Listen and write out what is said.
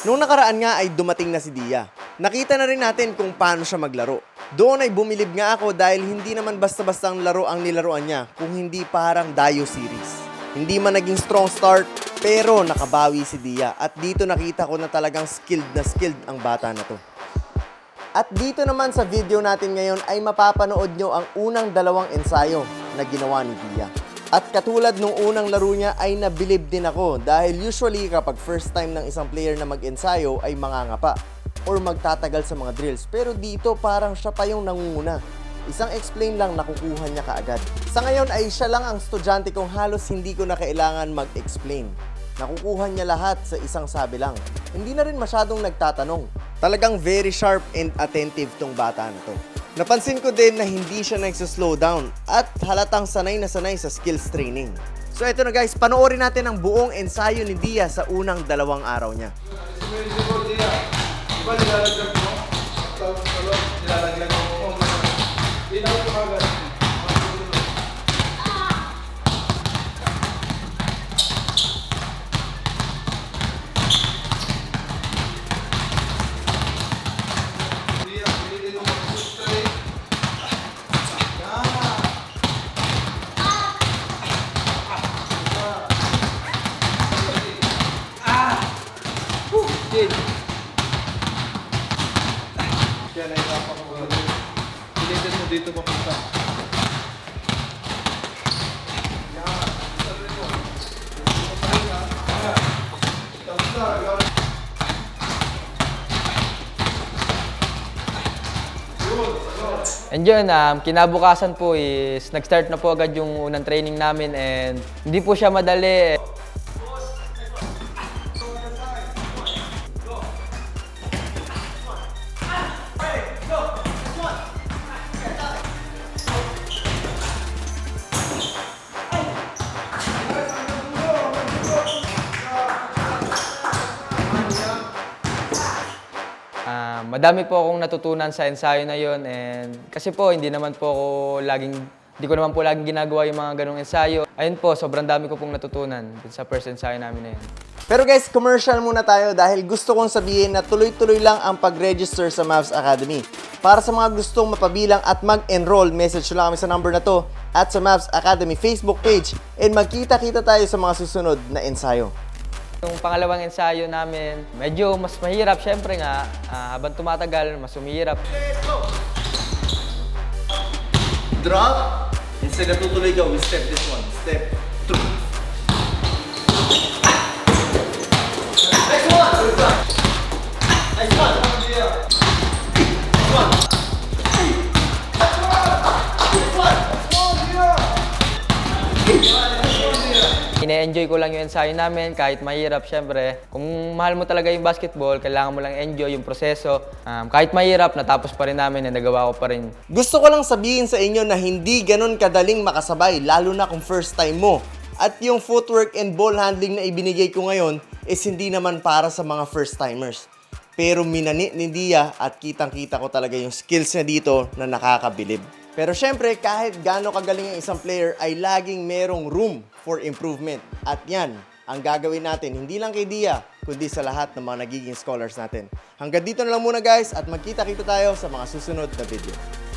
Nung nakaraan nga ay dumating na si Dia. Nakita na rin natin kung paano siya maglaro. Doon ay bumilib nga ako dahil hindi naman basta-basta ang laro ang nilaruan niya kung hindi parang Dio series. Hindi man naging strong start pero nakabawi si Dia at dito nakita ko na talagang skilled na skilled ang bata na to. At dito naman sa video natin ngayon ay mapapanood nyo ang unang dalawang ensayo na ginawa ni Dia. At katulad nung unang laro niya ay nabilib din ako dahil usually kapag first time ng isang player na mag-ensayo ay mangangapa or magtatagal sa mga drills. Pero dito parang siya pa yung nangunguna. Isang explain lang nakukuha niya kaagad. Sa ngayon ay siya lang ang estudyante kong halos hindi ko na kailangan mag-explain. Nakukuha niya lahat sa isang sabi lang. Hindi na rin masyadong nagtatanong. Talagang very sharp and attentive tong bata na to. Napansin ko din na hindi siya nagsaslow down at halatang sanay na sanay sa skills training. So eto na guys, panoorin natin ang buong ensayo ni Dia sa unang dalawang araw niya. Tapos Kaya nahirapan ko ba? Pilitin mo dito papunta. Na, And yun, um, kinabukasan po is nag-start na po agad yung unang training namin and hindi po siya madali. Madami po akong natutunan sa ensayo na yon and kasi po hindi naman po ako laging hindi ko naman po laging ginagawa yung mga ganong ensayo. Ayun po, sobrang dami ko pong natutunan sa first ensayo namin na yun. Pero guys, commercial muna tayo dahil gusto kong sabihin na tuloy-tuloy lang ang pag-register sa Mavs Academy. Para sa mga gustong mapabilang at mag-enroll, message lang kami sa number na to at sa Mavs Academy Facebook page and magkita-kita tayo sa mga susunod na ensayo. Yung pangalawang ensayo namin, medyo mas mahirap. Siyempre nga, ah, habang tumatagal, mas umihirap. Drop. Instead na tutuloy ka, we step this one. Step through. Next one! Next one! Next one! Ine-enjoy ko lang yung ensayo namin kahit mahirap syempre. Kung mahal mo talaga yung basketball, kailangan mo lang enjoy yung proseso. Um, kahit mahirap, natapos pa rin namin and nagawa ko pa rin. Gusto ko lang sabihin sa inyo na hindi ganun kadaling makasabay, lalo na kung first time mo. At yung footwork and ball handling na ibinigay ko ngayon is hindi naman para sa mga first timers. Pero minani ni Dia at kitang-kita ko talaga yung skills niya dito na nakakabilib. Pero syempre, kahit gaano kagaling ang isang player, ay laging merong room for improvement. At yan, ang gagawin natin, hindi lang kay Dia, kundi sa lahat ng mga nagiging scholars natin. Hanggang dito na lang muna guys, at magkita-kita tayo sa mga susunod na video.